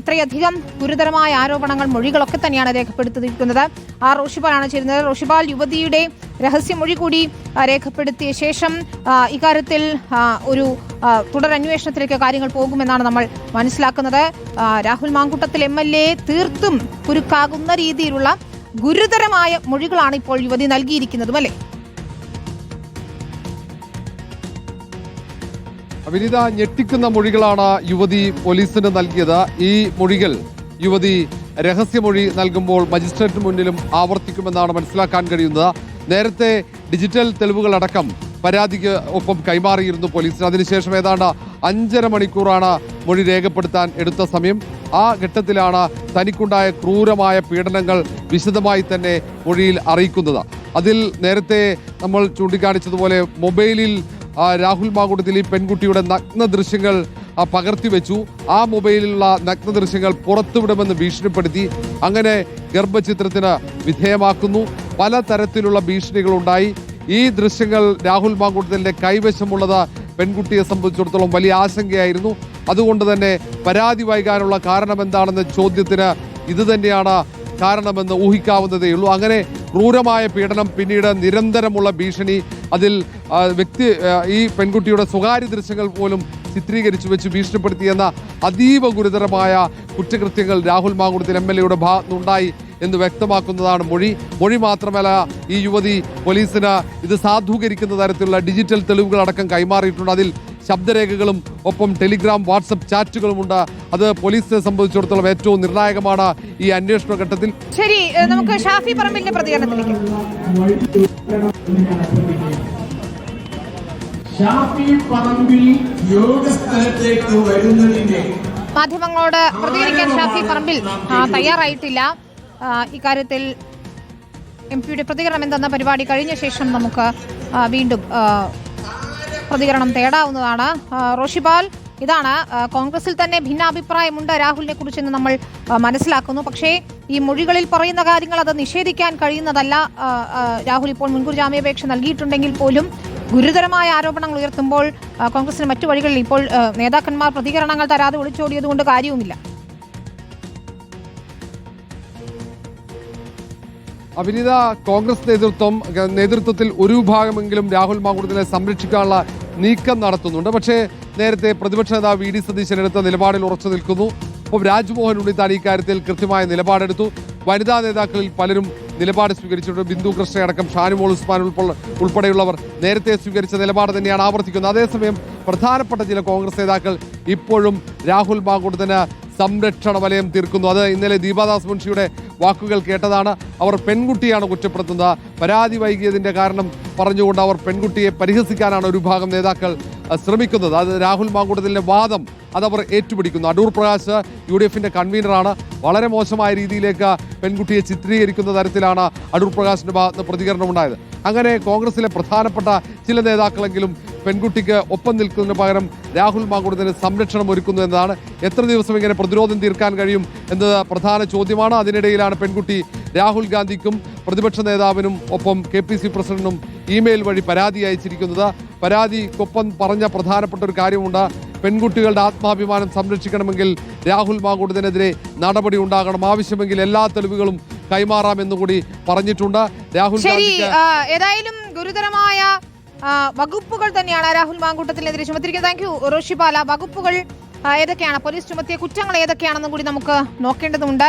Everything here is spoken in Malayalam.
ഇത്രയധികം ഗുരുതരമായ ആരോപണങ്ങൾ മൊഴികളൊക്കെ തന്നെയാണ് രേഖപ്പെടുത്തിയിരിക്കുന്നത്. ആ റോഷിപാലാണ് ചേരുന്നത്. റോഷിപാൽ യുവതിയുടെ രഹസ്യമൊഴി കൂടി രേഖപ്പെടുത്തിയ ശേഷം ഇക്കാര്യത്തിൽ ഒരു തുടരന്വേഷണത്തിലേക്ക് കാര്യങ്ങൾ പോകുമെന്നാണ് നമ്മൾ മനസ്സിലാക്കുന്നത്. Rahul Mamkootathil M L A തീർത്തും കുരുക്കാകുന്ന രീതിയിലുള്ള ഗുരുതരമായ മൊഴികളാണ് ഇപ്പോൾ യുവതി നൽകിയിരിക്കുന്നതും അല്ലേ? വിനീത ഞെട്ടിക്കുന്ന മൊഴികളാണ് യുവതി പോലീസിന് നൽകിയത്. ഈ മൊഴികൾ യുവതി രഹസ്യമൊഴി നൽകുമ്പോൾ മജിസ്ട്രേറ്റിന് മുന്നിലും ആവർത്തിക്കുമെന്നാണ് മനസ്സിലാക്കാൻ കഴിയുന്നത്. നേരത്തെ ഡിജിറ്റൽ തെളിവുകളടക്കം പരാതിക്ക് ഒപ്പം കൈമാറിയിരുന്നു പോലീസിന്. അതിനുശേഷം ഏതാണ്ട് അഞ്ചര മണിക്കൂറാണ് മൊഴി രേഖപ്പെടുത്താൻ എടുത്ത സമയം. ആ ഘട്ടത്തിലാണ് തനിക്കുണ്ടായ ക്രൂരമായ പീഡനങ്ങൾ വിശദമായി തന്നെ മൊഴിയിൽ അറിയിക്കുന്നത്. അതിൽ നേരത്തെ നമ്മൾ ചൂണ്ടിക്കാണിച്ചതുപോലെ മൊബൈലിൽ രാഹുൽ മാങ്കുടത്തിൽ ഈ പെൺകുട്ടിയുടെ നഗ്ന ദൃശ്യങ്ങൾ ആ, പകർത്തിവെച്ചു ആ മൊബൈലിലുള്ള നഗ്ന ദൃശ്യങ്ങൾ പുറത്തുവിടുമെന്ന് ഭീഷണിപ്പെടുത്തി അങ്ങനെ ഗർഭചിത്രത്തിന് വിധേയമാക്കുന്നു. പല പലതരത്തിലുള്ള ഭീഷണികളുണ്ടായി. ഈ ദൃശ്യങ്ങൾ രാഹുൽ മാങ്കുട്ടത്തിന്റെ കൈവശമുള്ളത് പെൺകുട്ടിയെ സംബന്ധിച്ചിടത്തോളം വലിയ ആശങ്കയായിരുന്നു. അതുകൊണ്ട് തന്നെ പരാതി വൈകാനുള്ള കാരണം എന്താണെന്ന ചോദ്യത്തിന് ഇത് തന്നെയാണ് കാരണമെന്ന് ഊഹിക്കാവുന്നതേയുള്ളൂ. അങ്ങനെ ക്രൂരമായ പീഡനം പിന്നീട് നിരന്തരമുള്ള ഭീഷണി അതിൽ വ്യക്തി ഈ പെൺകുട്ടിയുടെ സ്വകാര്യ ദൃശ്യങ്ങൾ പോലും ചിത്രീകരിച്ചു വെച്ച് ഭീഷണിപ്പെടുത്തിയെന്ന അതീവ ഗുരുതരമായ കുറ്റകൃത്യങ്ങൾ രാഹുൽ മാങ്കുടത്തിൽ എം എൽ എയുടെ ഭാഗത്തുനിന്നുണ്ടായി എന്ന് വ്യക്തമാക്കുന്നതാണ് മൊഴി. മൊഴി മാത്രമല്ല ഈ യുവതി പോലീസിന് ഇത് സാധൂകരിക്കുന്ന തരത്തിലുള്ള ഡിജിറ്റൽ തെളിവുകളടക്കം കൈമാറിയിട്ടുണ്ട്. അതിൽ ശബ്ദരേഖകളും ഒപ്പം ടെലിഗ്രാം വാട്സപ്പ് ചാറ്റുകളുമുണ്ട് അത് പോലീസിനെ സംബന്ധിച്ചിടത്തോളം ഏറ്റവും നിർണായകമാണ് ഈ അന്വേഷണ ഘട്ടത്തിൽ. ശരി നമുക്ക് ഷാഫി പറമ്പിലിന്റെ പ്രതികരണത്തിലേക്ക്. ഷാഫി പറമ്പിൽ യോഗസ്ഥലത്തേക്ക് വരുന്നതിന്റെ മാധ്യമങ്ങളോട് പ്രതികരിക്കാൻ ഷാഫി പറമ്പിൽ ആ, തയ്യാറായിട്ടില്ല. ഇക്കാര്യത്തിൽ എം പിയുടെ പ്രതികരണം എന്തെന്ന പരിപാടി കഴിഞ്ഞ ശേഷം നമുക്ക് വീണ്ടും പ്രതികരണം തേടാവുന്നതാണ്. റോഷിപാൽ ഇതാണ് കോൺഗ്രസിൽ തന്നെ ഭിന്നാഭിപ്രായമുണ്ട് രാഹുലിനെ കുറിച്ചെന്ന് നമ്മൾ മനസ്സിലാക്കുന്നു. പക്ഷേ ഈ മൊഴികളിൽ പറയുന്ന കാര്യങ്ങൾ അത് നിഷേധിക്കാൻ കഴിയുന്നതല്ല. രാഹുൽ ഇപ്പോൾ മുൻകൂർ ജാമ്യാപേക്ഷ നൽകിയിട്ടുണ്ടെങ്കിൽ പോലും ഗുരുതരമായ ആരോപണങ്ങൾ ഉയർത്തുമ്പോൾ കോൺഗ്രസിന് മറ്റു വഴികളിൽ ഇപ്പോൾ നേതാക്കന്മാർ പ്രതികരണങ്ങൾ തരാതെ ഒളിച്ചോടിയതുകൊണ്ട് കാര്യവുമില്ല. അഭിനീത കോൺഗ്രസ് നേതൃത്വം നേതൃത്വത്തിൽ ഒരു ഭാഗമെങ്കിലും രാഹുൽ മാങ്കുടത്തിനെ സംരക്ഷിക്കാനുള്ള നീക്കം നടത്തുന്നുണ്ട്. പക്ഷേ നേരത്തെ പ്രതിപക്ഷ നേതാവ് വി ഡി സതീശൻ എടുത്ത നിലപാടിൽ ഉറച്ചു നിൽക്കുന്നു. ഒപ്പം രാജ്മോഹൻ ഉണ്ണിത്താൻ ഇക്കാര്യത്തിൽ കൃത്യമായ നിലപാടെടുത്തു. വനിതാ നേതാക്കളിൽ പലരും നിലപാട് സ്വീകരിച്ചിട്ടുണ്ട്. ബിന്ദു കൃഷ്ണ അടക്കം ഷാനിമോൾ ഉസ്മാൻ ഉൾപ്പെടെ ഉൾപ്പെടെയുള്ളവർ നേരത്തെ സ്വീകരിച്ച നിലപാട് തന്നെയാണ് ആവർത്തിക്കുന്നത്. അതേസമയം പ്രധാനപ്പെട്ട ചില കോൺഗ്രസ് നേതാക്കൾ ഇപ്പോഴും രാഹുൽ മാങ്കൂട്ടത്തിന് സംരക്ഷണ വലയം തീർക്കുന്നു. അത് ഇന്നലെ ദീപാദാസ് മുൻഷിയുടെ വാക്കുകൾ കേട്ടതാണ്. അവർ പെൺകുട്ടിയാണ് കുറ്റപ്പെടുത്തുന്നത്. പരാതി വൈകിയതിന്റെ കാരണം പറഞ്ഞുകൊണ്ട് അവർ പെൺകുട്ടിയെ പരിഹസിക്കാനാണ് ഒരു ഭാഗം നേതാക്കൾ ശ്രമിക്കുന്നത്. അത് രാഹുൽ മാങ്കൂട്ടത്തിലെ വാദം അതവർ ഏറ്റുപിടിക്കുന്നു. അടൂർ പ്രകാശ് യു ഡി എഫിന്റെ കൺവീനറാണ്. വളരെ മോശമായ രീതിയിലേക്ക് പെൺകുട്ടിയെ ചിത്രീകരിക്കുന്ന തരത്തിലാണ് അടൂർ പ്രകാശിന്റെ ഭാഗത്ത് പ്രതികരണം ഉണ്ടായത്. അങ്ങനെ കോൺഗ്രസിലെ പ്രധാനപ്പെട്ട ചില നേതാക്കളെങ്കിലും പെൺകുട്ടിക്ക് ഒപ്പം നിൽക്കുന്നതിന് പകരം രാഹുൽ മാങ്കുടത്തിന് സംരക്ഷണം ഒരുക്കുന്നു എന്നതാണ്. എത്ര ദിവസം ഇങ്ങനെ പ്രതിരോധം തീർക്കാൻ കഴിയും എന്നത് പ്രധാന ചോദ്യമാണ്. അതിനിടയിലാണ് പെൺകുട്ടി രാഹുൽ ഗാന്ധിക്കും പ്രതിപക്ഷ നേതാവിനും ഒപ്പം കെ പി സി പ്രസിഡന്റിനും ഇമെയിൽ വഴി പരാതി അയച്ചിരിക്കുന്നത്. പരാതിക്കൊപ്പം പറഞ്ഞ പ്രധാനപ്പെട്ട ഒരു കാര്യമുണ്ട്. പെൺകുട്ടികളുടെ ആത്മാഭിമാനം സംരക്ഷിക്കണമെങ്കിൽ രാഹുൽ മാങ്കൂട്ടത്തിനെതിരെ നടപടി ഉണ്ടാകണം. ആവശ്യമെങ്കിൽ എല്ലാ തെളിവുകളും കൈമാറാമെന്നുകൂടി പറഞ്ഞിട്ടുണ്ട്. രാഹുൽ ഗാന്ധി ഏതായാലും ഗുരുതരമായ വകുപ്പുകൾ തന്നെയാണ് രാഹുൽ മാങ്കൂട്ടത്തിനെതിരെ ചുമത്തിരിക്കുന്നത് താങ്ക് യു റോഷിപാല വകുപ്പുകൾ ഏതൊക്കെയാണ്? പോലീസ് ചുമത്തിയ കുറ്റങ്ങൾ ഏതൊക്കെയാണെന്നും കൂടി നമുക്ക് നോക്കേണ്ടതുണ്ട്.